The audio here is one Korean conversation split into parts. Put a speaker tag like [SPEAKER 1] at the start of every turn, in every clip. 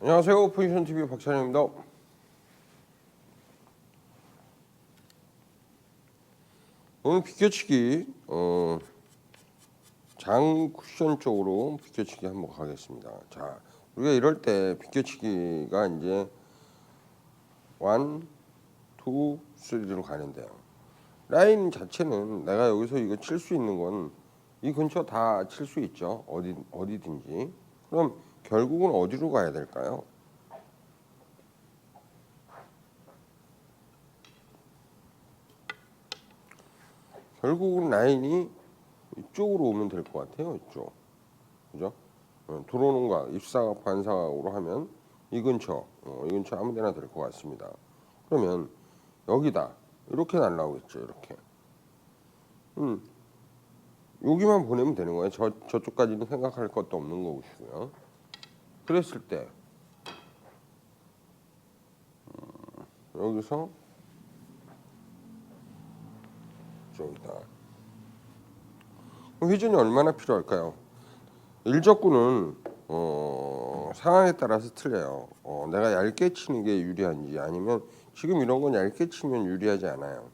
[SPEAKER 1] 안녕하세요. 포지션 TV 박찬현입니다. 오늘 비켜치기 어, 장 쿠션 쪽으로 비켜치기 한번 가겠습니다. 자, 우리가 이럴 때 비켜치기가 이제 원, 투, 쓰리로 가는데요. 라인 자체는 내가 여기서 이거 칠 수 있는 건 이 근처 다 칠 수 있죠. 어디 어디든지. 그럼 결국은 어디로 가야 될까요? 결국은 라인이 이쪽으로 오면 될 것 같아요. 이쪽. 그죠? 어, 들어오는 거 입사각 반사각으로 하면 이 근처, 어, 이 근처 아무 데나 될 것 같습니다. 그러면 여기다 이렇게 날라오겠죠. 이렇게. 음, 여기만 보내면 되는 거예요. 저 저쪽까지는 생각할 것도 없는 거고요. 그랬을 때 음, 여기서 저기다 회전이 얼마나 필요할까요? 일적구는 어, 상황에 따라서 틀려요. 어, 내가 얇게 치는 게 유리한지 아니면 지금 이런 건 얇게 치면 유리하지 않아요.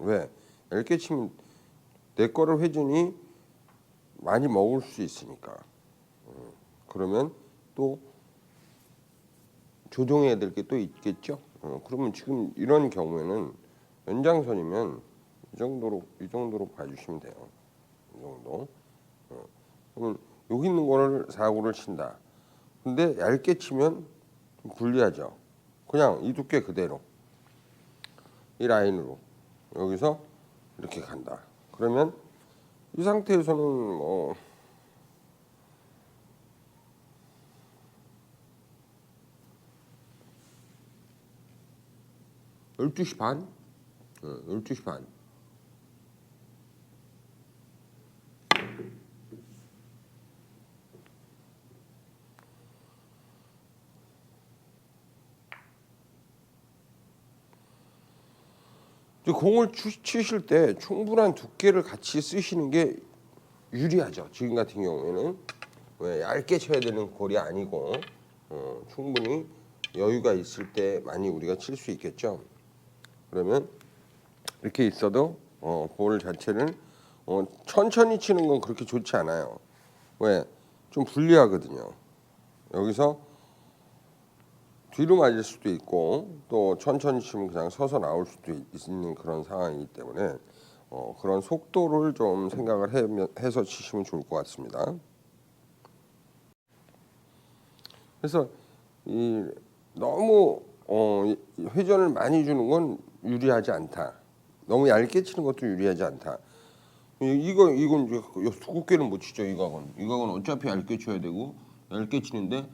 [SPEAKER 1] 왜? 얇게 치면 내 거를 회전이 많이 먹을 수 있으니까. 음, 그러면 또 조정해야 될 게 또 있겠죠. 어, 그러면 지금 이런 경우에는 연장선이면 이 정도로 이 정도로 봐주시면 돼요. 이 정도. 어, 그러면 여기 있는 거를 사고를 친다. 근데 얇게 치면 좀 불리하죠. 그냥 이 두께 그대로 이 라인으로 여기서 이렇게 간다. 그러면 이 상태에서는 뭐 열두 시 반? 어, 열두 시 반. 공을 추- 치실 때 충분한 두께를 같이 쓰시는 게 유리하죠. 지금 같은 경우에는 왜 얇게 쳐야 되는 골이 아니고 어, 충분히 여유가 있을 때 많이 우리가 칠 수 있겠죠. 그러면 이렇게 있어도 어, 볼 자체는 어, 천천히 치는 건 그렇게 좋지 않아요. 왜? 좀 불리하거든요. 여기서 뒤로 맞을 수도 있고 또 천천히 치면 그냥 서서 나올 수도 있- 있는 그런 상황이기 때문에 어, 그런 속도를 좀 생각을 해, 해서 치시면 좋을 것 같습니다. 그래서 이 너무 어, 이 회전을 많이 주는 건 유리하지 않다. 너무 얇게 치는 것도 유리하지 않다. 이- 이거 이건 두껍게는 못 치죠. 이각은 이각은 어차피 얇게 쳐야 되고 얇게 치는데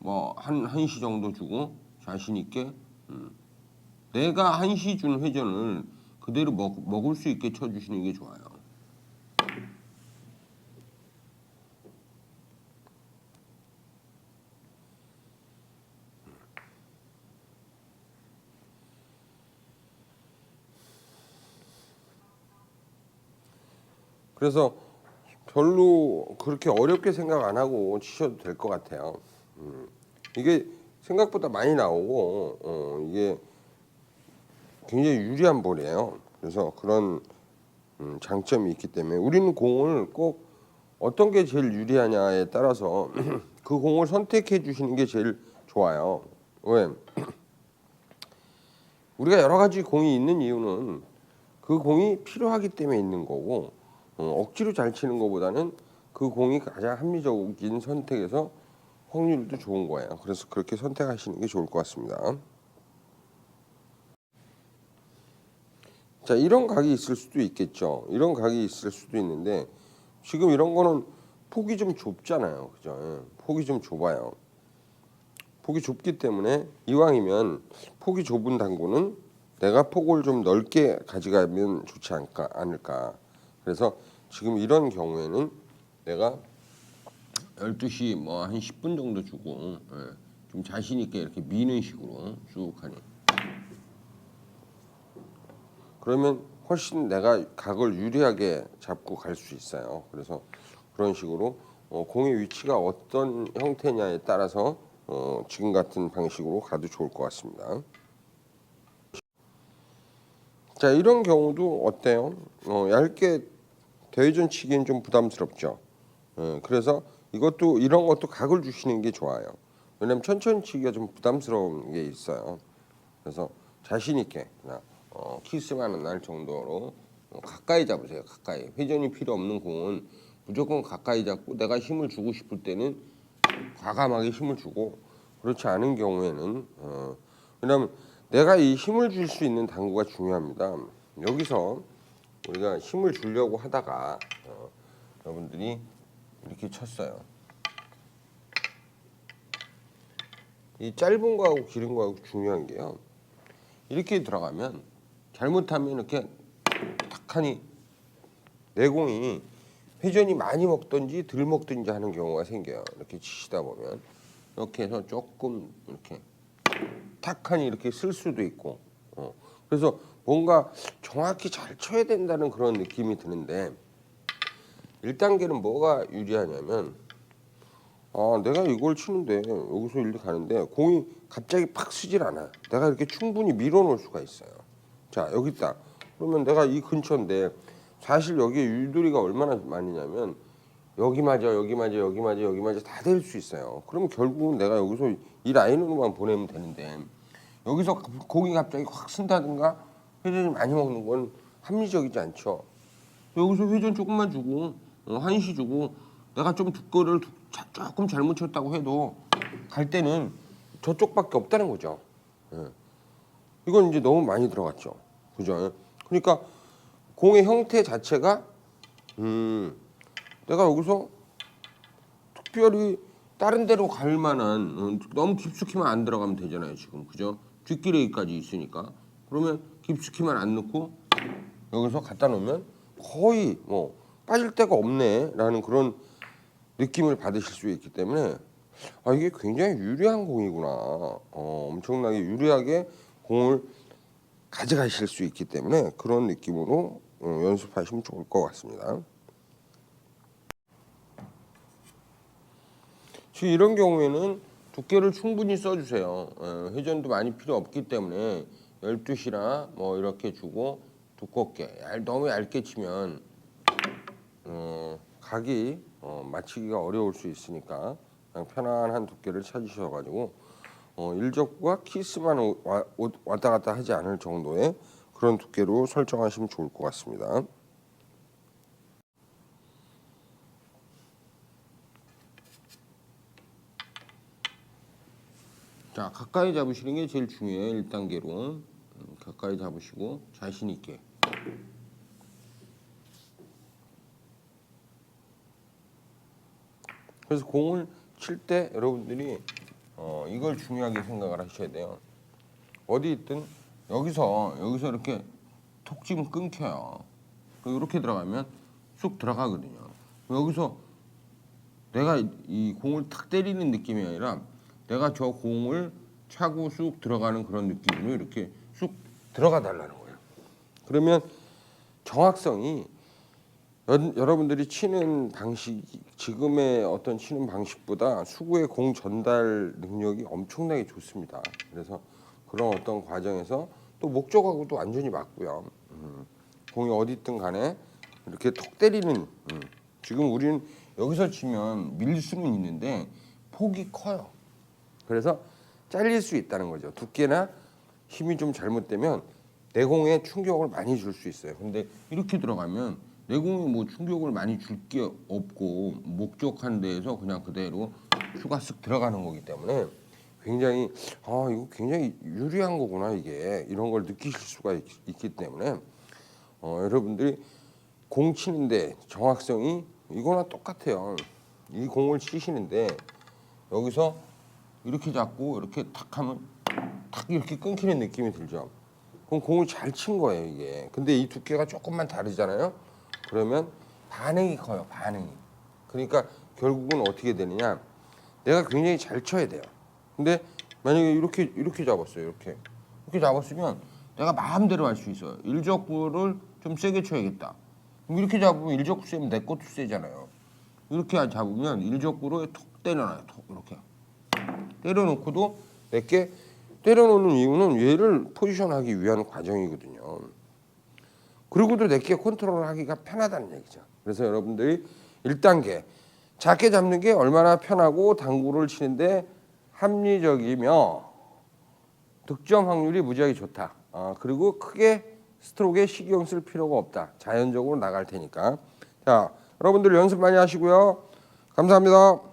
[SPEAKER 1] 뭐 한 한 시 정도 주고 자신 있게 음. 내가 한 시 준 회전을 그대로 먹, 먹을 수 있게 쳐주시는 게 좋아요. 그래서 별로 그렇게 어렵게 생각 안 하고 치셔도 될 것 같아요. 음. 이게 생각보다 많이 나오고 어, 이게 굉장히 유리한 볼이에요. 그래서 그런 음, 장점이 있기 때문에 우리는 공을 꼭 어떤 게 제일 유리하냐에 따라서 그 공을 선택해 주시는 게 제일 좋아요. 왜? 우리가 여러 가지 공이 있는 이유는 그 공이 필요하기 때문에 있는 거고 어, 억지로 잘 치는 것보다는 그 공이 가장 합리적인 선택에서 확률도 좋은 거예요. 그래서 그렇게 선택하시는 게 좋을 것 같습니다. 자, 이런 각이 있을 수도 있겠죠. 이런 각이 있을 수도 있는데 지금 이런 거는 폭이 좀 좁잖아요. 그죠? 예, 폭이 좀 좁아요. 폭이 좁기 때문에 이왕이면 폭이 좁은 당구는 내가 폭을 좀 넓게 가져가면 좋지 않을까. 그래서 지금 이런 경우에는 내가 12시 뭐 한 10분 정도 주고 예, 좀 자신 있게 이렇게 미는 식으로 쭉 하니 그러면 훨씬 내가 각을 유리하게 잡고 갈 수 있어요. 그래서 그런 식으로 어, 공의 위치가 어떤 형태냐에 따라서 어, 지금 같은 방식으로 가도 좋을 것 같습니다. 자 이런 경우도 어때요? 어, 얇게 대회전 치기엔 좀 부담스럽죠. 예, 그래서 이것도 이런 것도 각을 주시는 게 좋아요. 왜냐면 천천히 치기가 좀 부담스러운 게 있어요. 그래서 자신 있게 그냥 어, 키스만 날 정도로 어, 가까이 잡으세요. 가까이 회전이 필요 없는 공은 무조건 가까이 잡고 내가 힘을 주고 싶을 때는 과감하게 힘을 주고 그렇지 않은 경우에는 어, 왜냐하면 내가 이 힘을 줄 수 있는 당구가 중요합니다. 여기서 우리가 힘을 주려고 하다가 어, 여러분들이 이렇게 쳤어요. 이 짧은 거하고 길은 거하고 중요한 게요. 이렇게 들어가면 잘못하면 이렇게 탁하니 내공이 회전이 많이 먹든지 덜 먹든지 하는 경우가 생겨요. 이렇게 치시다 보면 이렇게 해서 조금 이렇게 탁하니 이렇게 쓸 수도 있고 어. 그래서 뭔가 정확히 잘 쳐야 된다는 그런 느낌이 드는데 1단계는 뭐가 유리하냐면 아 내가 이걸 치는데 여기서 일리 가는데 공이 갑자기 팍 쓰질 않아. 내가 이렇게 충분히 밀어놓을 수가 있어요. 자 여기 있다. 그러면 내가 이 근처인데 사실 여기에 유도리가 얼마나 많이냐면 여기 맞아 여기 맞아 여기 맞아 여기 맞아 다 될 수 있어요. 그러면 결국은 내가 여기서 이 라인으로만 보내면 되는데 여기서 공이 갑자기 확 쓴다든가 회전이 많이 먹는 건 합리적이지 않죠 여기서 회전 조금만 주고 어, 한시 주고 내가 좀 두꺼를 조금 잘못 쳤다고 해도 갈 때는 저쪽밖에 없다는 거죠. 예. 이건 이제 너무 많이 들어갔죠. 그죠? 그러니까 공의 형태 자체가 음 내가 여기서 특별히 다른 데로 갈 만한 어, 너무 깊숙이만 안 들어가면 되잖아요 지금 그죠 뒷기레기까지 있으니까 그러면 깊숙이만 안 넣고 여기서 갖다 놓으면 거의 뭐 빠질 데가 없네라는 그런 느낌을 받으실 수 있기 때문에 아 이게 굉장히 유리한 공이구나 어, 엄청나게 유리하게 공을 가져가실 수 있기 때문에 그런 느낌으로 어, 연습하시면 좋을 것 같습니다. 지금 이런 경우에는 두께를 충분히 써주세요. 어, 회전도 많이 필요 없기 때문에 12시나 뭐 이렇게 주고 두껍게 얇, 너무 얇게 치면 어, 각이 어, 맞추기가 어려울 수 있으니까 그냥 편안한 두께를 찾으셔가지고 어, 일적과 키스만 왔다 갔다 하지 않을 정도의 그런 두께로 설정하시면 좋을 것 같습니다. 자 가까이 잡으시는 게 제일 중요해요 1단계로. 음, 가까이 잡으시고 자신 있게. 그래서 공을 칠 때 여러분들이 어, 이걸 중요하게 생각을 하셔야 돼요. 어디 있든 여기서 여기서 이렇게 톡 치면 끊겨요. 이렇게 들어가면 쑥 들어가거든요. 여기서 내가 이- 이 공을 탁 때리는 느낌이 아니라 내가 저 공을 차고 쑥 들어가는 그런 느낌으로 이렇게 쑥 들어가 달라는 거예요. 그러면 정확성이 여, 여러분들이 치는 방식 지금의 어떤 치는 방식보다 수구의 공 전달 능력이 엄청나게 좋습니다. 그래서 그런 어떤 과정에서 또 목적하고도 완전히 맞고요. 음, 공이 어디 있든 간에 이렇게 톡 때리는 음, 지금 우리는 여기서 치면 밀릴 수는 있는데 폭이 커요. 그래서 잘릴 수 있다는 거죠. 두께나 힘이 좀 잘못되면 내공에 충격을 많이 줄 수 있어요. 근데 이렇게 들어가면 내공에 뭐 충격을 많이 줄 게 없고 목적한 데에서 그냥 그대로 휴가 쓱 들어가는 거기 때문에 굉장히 아 이거 굉장히 유리한 거구나 이게 이런 걸 느끼실 수가 있, 기 때문에 어, 여러분들이 공 치는데 정확성이 이거나 똑같아요. 이 공을 치시는데 여기서 이렇게 잡고 이렇게 탁 하면 탁 이렇게 끊기는 느낌이 들죠. 그럼 공을 잘 친 거예요 이게. 근데 이 두께가 조금만 다르잖아요. 그러면 반응이 커요 반응이. 그러니까 결국은 어떻게 되느냐. 내가 굉장히 잘 쳐야 돼요. 근데 만약에 이렇게 이렇게 잡았어요 이렇게 이렇게 잡았으면 내가 마음대로 할 수 있어요. 일적구를 좀 세게 쳐야겠다. 이렇게 잡으면 일적구 세면 내 것도 세잖아요. 이렇게 잡으면 일적구로 톡 때려놔요. 톡 이렇게. 때려놓고도 내게 때려놓는 이유는 얘를 포지션하기 위한 과정이거든요. 그리고도 내게 컨트롤하기가 편하다는 얘기죠. 그래서 여러분들이 1단계 작게 잡는 게 얼마나 편하고 당구를 치는데 합리적이며 득점 확률이 무지하게 좋다. 아, 그리고 크게 스트로크에 신경 쓸 필요가 없다. 자연적으로 나갈 테니까. 자, 여러분들 연습 많이 하시고요. 감사합니다.